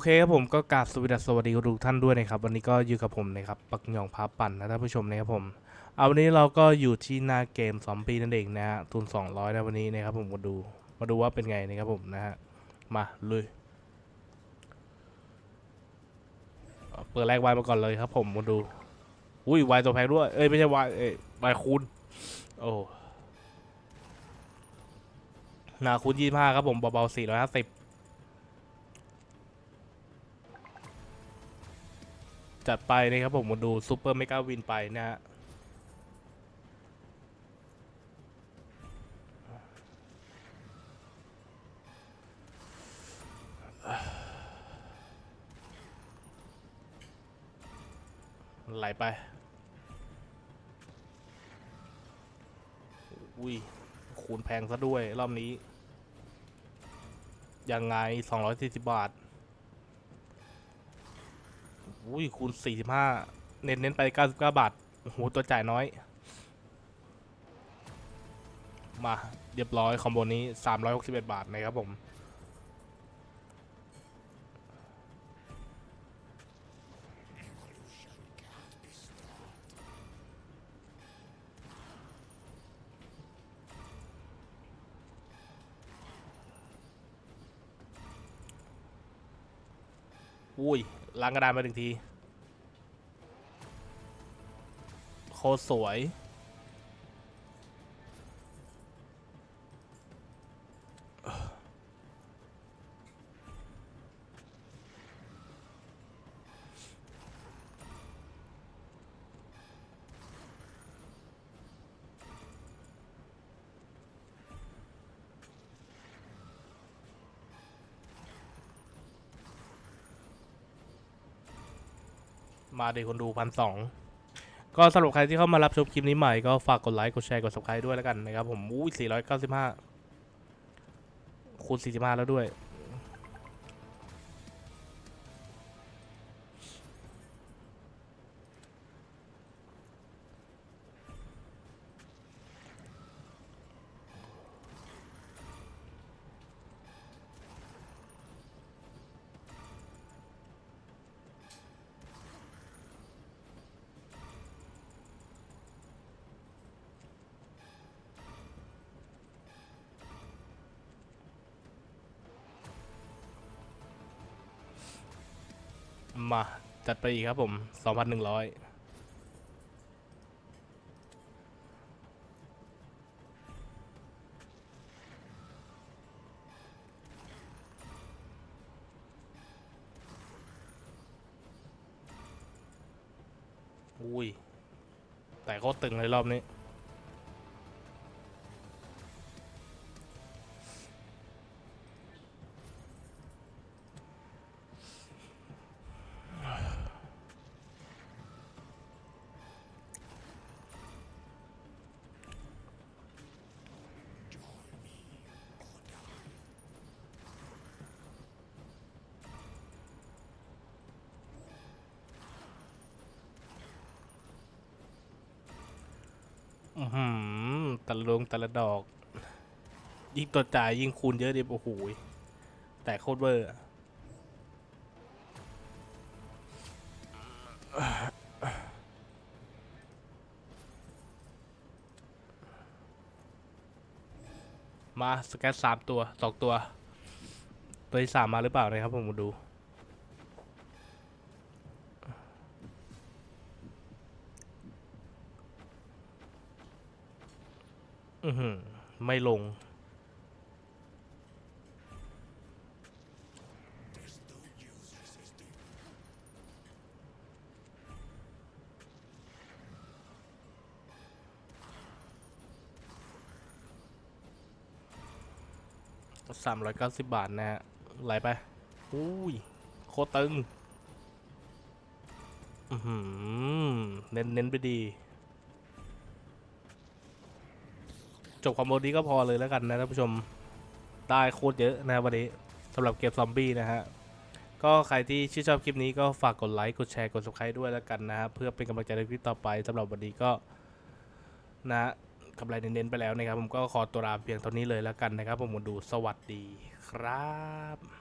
โอเคครับผมก็กราบสวัสดีสวัสดีทุกท่านด้วยนะครับวันนี้ก็อยู่กับผมนะครับปักหยองพาปั่นนะท่านผู้ชมนะครับผมเอาวันนี้เราก็อยู่ที่หน้าเกมซอมบี้นั่นเองนะฮะทุน200นะวันนี้นะครับผมมาดูมาดูว่าเป็นไงนะครับผมนะฮะมาเลยเปิดแรกวายมาก่อนเลยครับผมมาดูอุ้ยวายตัวแพงด้วยเอ้ยไม่ใช่วายเอ้ยวายคูณโอ้หนาคูณยี่ห้าครับผมเบาๆสี่ร้อยห้าสิบ จัดไปนะครับผมมาดูซูเปอร์เมกาวินไปนะฮะไหลไป อุ้ย คูณแพงซะด้วย รอบนี้ ยังไง 240 บาท อุ้ยคูณ45เน้นเน้นไป99บเก้าบาทโอ้โหตัวจ่ายน้อย มาเรียบร้อยคอมโบนี้361บาทนะครับผมอุ้ย ล้างกระดานมาหนึ่งที โคตรสวย มาเด็กคนดูพันสองก็สำหรับใครที่เข้ามารับชมคลิปนี้ใหม่ก็ฝากกดไลค์กดแชร์กด subscribe ด้วยแล้วกันนะครับผม อุ้ย495 คูณ 45 แล้วด้วย มาจัดไปอีกครับผม 2,100อุ้ย แต่โคตรตึงเลยรอบนี้ อือหือแต่ละดวงแต่ละดอก ยิ่งตัวจ่ายยิ่งคูณเยอะดิโอ้โหแต่โคตรเวอร์มาสแกตสามตัวสองตัว ตัวที่สามมาหรือเปล่านะครับผมมาดู อือหือ ไม่ลง สามร้อยเก้าสิบบาทนะฮะ ไหลไป อุ้ย โคตรตึง อือหือเน้นเน้นไปดี จบความโมนี้ก็พอเลยแล้วกันนะท่านผู้ชมได้โคตรเยอะนะวันนี้สำหรับเกมซอมบี้นะฮะก็ใครที่ชื่นชอบคลิปนี้ก็ฝากกดไลค์กดแชร์กด subscribe ด้วยแล้วกันนะฮะเพื่อเป็นกำลังใจในคลิปต่อไปสำหรับวันนี้ก็นะกำไรเน้นๆไปแล้วนะครับ ผมก็ขอตัวลาเพียงเท่านี้เลยแล้วกันนะครับ ผมมดูสวัสดีครับ